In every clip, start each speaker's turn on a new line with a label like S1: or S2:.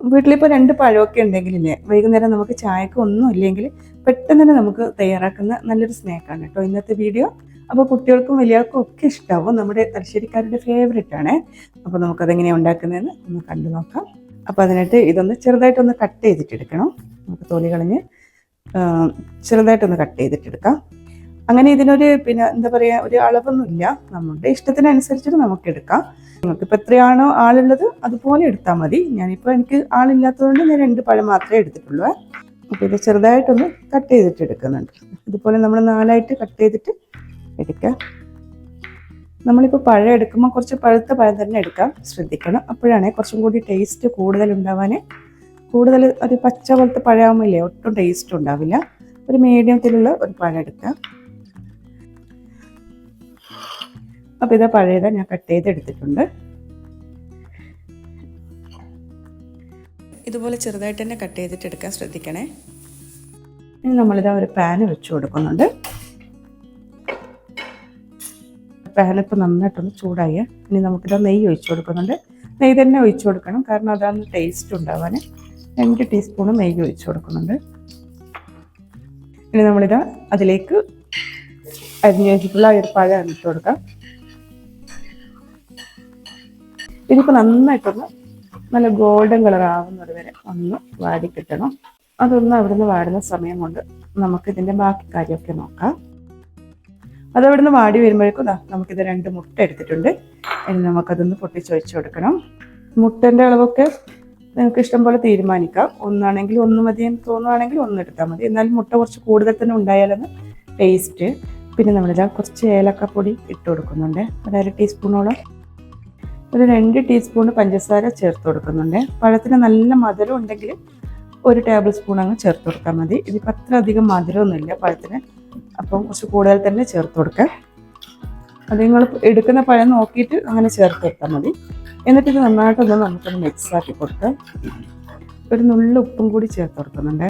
S1: വീട്ടിലിപ്പോൾ രണ്ട് പഴമൊക്കെ ഉണ്ടെങ്കിലില്ലേ വൈകുന്നേരം നമുക്ക് ചായക്ക് ഒന്നും ഇല്ലെങ്കിൽ പെട്ടെന്ന് തന്നെ നമുക്ക് തയ്യാറാക്കുന്ന നല്ലൊരു സ്നാക്കാണ് കേട്ടോ ഇന്നത്തെ വീഡിയോ അപ്പോൾ കുട്ടികൾക്കും വലിയവർക്കും ഒക്കെ ഇഷ്ടമാവും നമ്മുടെ തലശ്ശേരിക്കാരുടെ ഫേവറേറ്റ് ആണ്. അപ്പോൾ നമുക്കതെങ്ങനെയാണ് ഉണ്ടാക്കുന്നതെന്ന് ഒന്ന് കണ്ടു നോക്കാം. അപ്പോൾ അതിനായിട്ട് ഇതൊന്ന് ചെറുതായിട്ടൊന്ന് കട്ട് ചെയ്തിട്ടെടുക്കണം. നമുക്ക് തോലി കളഞ്ഞ് ചെറുതായിട്ടൊന്ന് കട്ട് ചെയ്തിട്ടെടുക്കാം. അങ്ങനെ ഇതിനൊരു പിന്നെ എന്താ പറയുക ഒരു അളവൊന്നുമില്ല. നമ്മുടെ ഇഷ്ടത്തിനനുസരിച്ചിട്ട് നമുക്ക് എടുക്കാം നിങ്ങൾക്കിപ്പോൾ എത്രയാണോ ആളുള്ളത് അതുപോലെ എടുത്താൽ മതി. ഞാനിപ്പോൾ എനിക്ക് ആളില്ലാത്തതുകൊണ്ട് ഞാൻ രണ്ട് പഴം മാത്രമേ എടുത്തിട്ടുള്ളൂ. അപ്പോൾ ഇത് ചെറുതായിട്ടൊന്ന് കട്ട് ചെയ്തിട്ട് എടുക്കുന്നുണ്ട്. ഇതുപോലെ നമ്മൾ നാലായിട്ട് കട്ട് ചെയ്തിട്ട് എടുക്കുക നമ്മളിപ്പോൾ പഴം എടുക്കുമ്പോൾ കുറച്ച് പഴുത്ത പഴം തന്നെ എടുക്കാം. ശ്രദ്ധിക്കണം. അപ്പോഴാണ് കുറച്ചും കൂടി ടേസ്റ്റ് കൂടുതൽ ഉണ്ടാവാൻ കൂടുതൽ ഒരു പച്ച പോലത്തെ പഴമാകുമ്പോഴേ ഒട്ടും ടേസ്റ്റ് ഉണ്ടാവില്ല. ഒരു മീഡിയത്തിലുള്ള ഒരു പഴം എടുക്കുക അപ്പോൾ ഇത് പഴയത് ഞാൻ കട്ട് ചെയ്ത് എടുത്തിട്ടുണ്ട് ഇതുപോലെ ചെറുതായിട്ട് തന്നെ കട്ട് ചെയ്തിട്ട് എടുക്കാൻ ശ്രദ്ധിക്കണേ. ഇനി നമ്മളിതാ ഒരു പാന് വെച്ച് കൊടുക്കുന്നുണ്ട്. പാൻ ഇപ്പോൾ നന്നായിട്ടൊന്ന് ചൂടായി. ഇനി നമുക്കിത് നെയ്യ് ഒഴിച്ചു കൊടുക്കുന്നുണ്ട്. നെയ്യ് തന്നെ ഒഴിച്ചു കൊടുക്കണം കാരണം അതാണ് ടേസ്റ്റ് ഉണ്ടാവാൻ. രണ്ട് ടീസ്പൂൺ നെയ്യ് ഒഴിച്ചു കൊടുക്കുന്നുണ്ട്. ഇനി നമ്മളിത് അതിലേക്ക് അരിഞ്ഞു വെച്ചിട്ടുള്ള ഒരു പഴം ഇട്ട് കൊടുക്കാം. ഇതിപ്പോൾ നന്നായിട്ടൊന്ന് നല്ല ഗോൾഡൻ കളർ ആവുന്നത് വരെ ഒന്ന് വാടി കിട്ടണം. അതൊന്ന് അവിടുന്ന് വാടുന്ന സമയം കൊണ്ട് നമുക്ക് ഇതിന്റെ ബാക്കി കാര്യമൊക്കെ നോക്കാം. അത് അവിടുന്ന് വാടി വരുമ്പോഴേക്കും നമുക്കിത് രണ്ട് മുട്ട എടുത്തിട്ടുണ്ട്. ഇനി നമുക്കതൊന്ന് പൊട്ടിച്ച് വെച്ച് കൊടുക്കണം. മുട്ടന്റെ അളവൊക്കെ നിങ്ങൾക്ക് ഇഷ്ടം പോലെ തീരുമാനിക്കാം. ഒന്നാണെങ്കിൽ ഒന്ന് മതി എന്ന് തോന്നുവാണെങ്കിൽ ഒന്ന് എടുത്താൽ മതി. എന്നാലും മുട്ട കുറച്ച് കൂടുതൽ തന്നെ ഉണ്ടായാലെന്ന് ടേസ്റ്റ് പിന്നെ നമ്മളിതാ കുറച്ച് ഏലക്കപ്പൊടി ഇട്ട് കൊടുക്കുന്നുണ്ട്. ഒരു അര ടീസ്പൂണോളം ഒരു രണ്ട് ടീസ്പൂൺ പഞ്ചസാര ചേർത്ത് കൊടുക്കുന്നുണ്ട്. പഴത്തിന് നല്ല മധുരം ഉണ്ടെങ്കിൽ ഒരു ടേബിൾ സ്പൂൺ അങ്ങ് ചേർത്ത് കൊടുത്താൽ മതി. ഇതിപ്പോൾ അത്ര അധികം മധുരമൊന്നുമില്ല പഴത്തിന്. അപ്പം കുറച്ച് കൂടുതൽ തന്നെ ചേർത്ത് കൊടുക്കുക അത് നിങ്ങൾ എടുക്കുന്ന പഴം നോക്കിയിട്ട് അങ്ങനെ ചേർത്ത് കൊടുത്താൽ മതി. എന്നിട്ട് ഇത് നന്നായിട്ടൊന്ന് നമുക്കൊന്ന് മിക്സ് ആക്കി കൊടുക്കാം. ഒരു നുള്ളു ഉപ്പും കൂടി ചേർത്ത് കൊടുക്കുന്നുണ്ട്.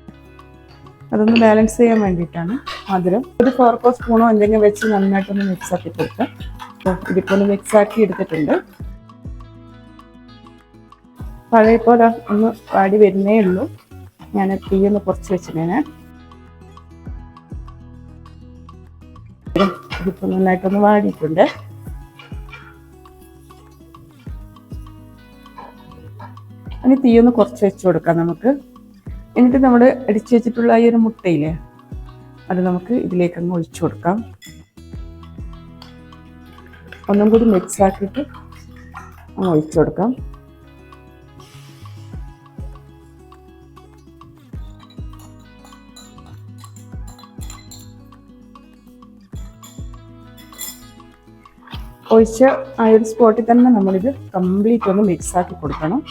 S1: അതൊന്ന് ബാലൻസ് ചെയ്യാൻ വേണ്ടിയിട്ടാണ് മധുരം. ഒരു ഫോർക്കോ സ്പൂണോ എന്തെങ്കിലും വെച്ച് നന്നായിട്ടൊന്ന് മിക്സ് ആക്കി അപ്പോൾ ഇതിപ്പോൾ ഒന്ന് മിക്സ് ആക്കി എടുത്തിട്ടുണ്ട്. പഴയ പോലെ ഒന്ന് വാടി വരുന്നേ ഉള്ളൂ. ഞാൻ തീ ഒന്ന് കുറച്ച് വെച്ചിട്ടേനെ. ഇതിപ്പോൾ നന്നായിട്ടൊന്ന് വാടിയിട്ടുണ്ട്. ഇനി തീ ഒന്ന് കുറച്ച് വെച്ച് കൊടുക്കാം നമുക്ക്. എന്നിട്ട് നമ്മൾ അടിച്ചു വെച്ചിട്ടുള്ള ഈ ഒരു മുട്ടയില്ലേ അത് നമുക്ക് ഇതിലേക്ക് അങ്ങ് ഒഴിച്ചു കൊടുക്കാം. ഒന്നും കൂടി മിക്സ് ആക്കിയിട്ട് അങ്ങ് ഒഴിച്ചു കൊടുക്കാം. ഒഴിച്ച് ആ ഒരു സ്പോട്ടിൽ തന്നെ നമ്മളിത് കംപ്ലീറ്റ് ഒന്ന് മിക്സ് ആക്കി കൊടുക്കണം.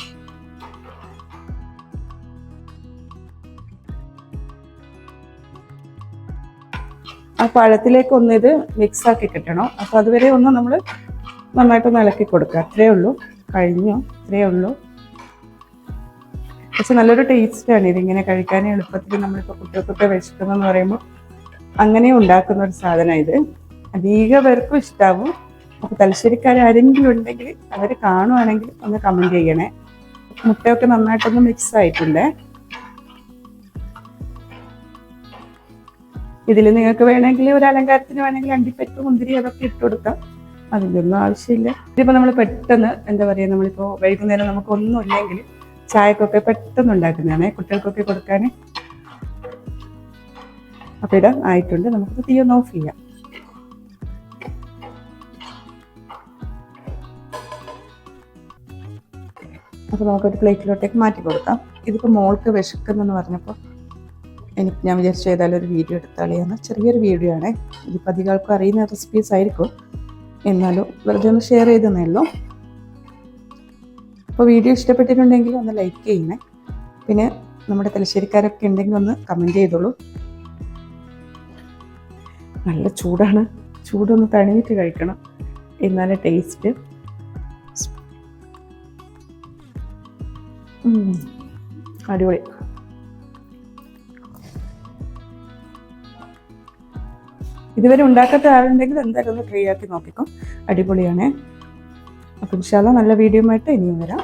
S1: ആ പഴത്തിലേക്ക് ഒന്ന് ഇത് മിക്സ് ആക്കി കിട്ടണം. അപ്പോൾ അതുവരെ ഒന്ന് നമ്മൾ നന്നായിട്ടൊന്ന് ഇളക്കി കൊടുക്കുക. അത്രേ ഉള്ളൂ. കഴിഞ്ഞു. അത്രേ ഉള്ളൂ. പക്ഷെ നല്ലൊരു ടേസ്റ്റാണ് ഇതിങ്ങനെ കഴിക്കാൻ എളുപ്പത്തിൽ നമ്മളിപ്പോൾ കുട്ടികൾക്കൊക്കെ വിശക്കുന്നെന്ന് പറയുമ്പോൾ അങ്ങനെ ഉണ്ടാക്കുന്ന ഒരു സാധനം ഇത്. അധിക പേർക്കും ഇഷ്ടാവും. അപ്പോൾ തലശ്ശേരിക്കാർ ആരെങ്കിലും ഉണ്ടെങ്കിൽ അവർ കാണുവാണെങ്കിൽ ഒന്ന് കമന്റ് ചെയ്യണേ. മുട്ടയൊക്കെ നന്നായിട്ടൊന്ന് മിക്സ് ആയിട്ടുണ്ട്. ഇതിൽ നിങ്ങൾക്ക് വേണമെങ്കിൽ ഒരു അലങ്കാരത്തിന് വേണമെങ്കിൽ അണ്ടിപ്പരിപ്പ് മുന്തിരി അതൊക്കെ ഇട്ട് കൊടുക്കാം. അതിന്റെ ഒന്നും ആവശ്യമില്ല. ഇതിപ്പോൾ നമ്മൾ പെട്ടെന്ന് എന്താ പറയുക നമ്മളിപ്പോൾ വൈകുന്നേരം നമുക്ക് ഒന്നും ഇല്ലെങ്കിൽ ചായക്കൊക്കെ പെട്ടെന്ന് ഉണ്ടാക്കുന്നതാണ് കുട്ടികൾക്കൊക്കെ കൊടുക്കാൻ അപ്പോൾ ഇത് ആയിട്ടുണ്ട്. നമുക്ക് തീയൊന്ന് ഓഫ് ചെയ്യാം. അപ്പോൾ നമുക്കൊരു പ്ലേറ്റിലോട്ടേക്ക് മാറ്റി കൊടുക്കാം. ഇതിപ്പോൾ മോൾക്ക് വിശക്കുന്നെന്ന് പറഞ്ഞപ്പോൾ എനിക്ക് ഞാൻ വിചാരിച്ചു ഏതായാലും ഒരു വീഡിയോ എടുത്താളിയാണ് ചെറിയൊരു വീഡിയോ ആണ്. ഇതിപ്പോൾ അധികം ആൾക്കും അറിയുന്ന റെസിപ്പീസ് ആയിരിക്കും. എന്നാലും വെറുതെ ഒന്ന് ഷെയർ ചെയ്തെന്നേ ഉള്ളൂ. അപ്പോൾ വീഡിയോ ഇഷ്ടപ്പെട്ടിട്ടുണ്ടെങ്കിൽ ഒന്ന് ലൈക്ക് ചെയ്യണേ. പിന്നെ നമ്മുടെ തലശ്ശേരിക്കാരൊക്കെ ഉണ്ടെങ്കിൽ ഒന്ന് കമന്റ് ചെയ്തോളൂ. നല്ല ചൂടാണ്. ചൂടൊന്ന് തണിഞ്ഞിട്ട് കഴിക്കണം. എന്നാലേ ടേസ്റ്റ് അടിപൊളി. ഇതുവരെ ഉണ്ടാക്കാത്ത ആളുണ്ടെങ്കിൽ എന്തായാലും ഒന്ന് ട്രൈ ആക്കി നോക്കിക്കോ. അടിപൊളിയാണ്. അപ്പം ഇൻഷാല്ല നല്ല വീഡിയോ ആയിട്ട് ഇനിയും വരാം.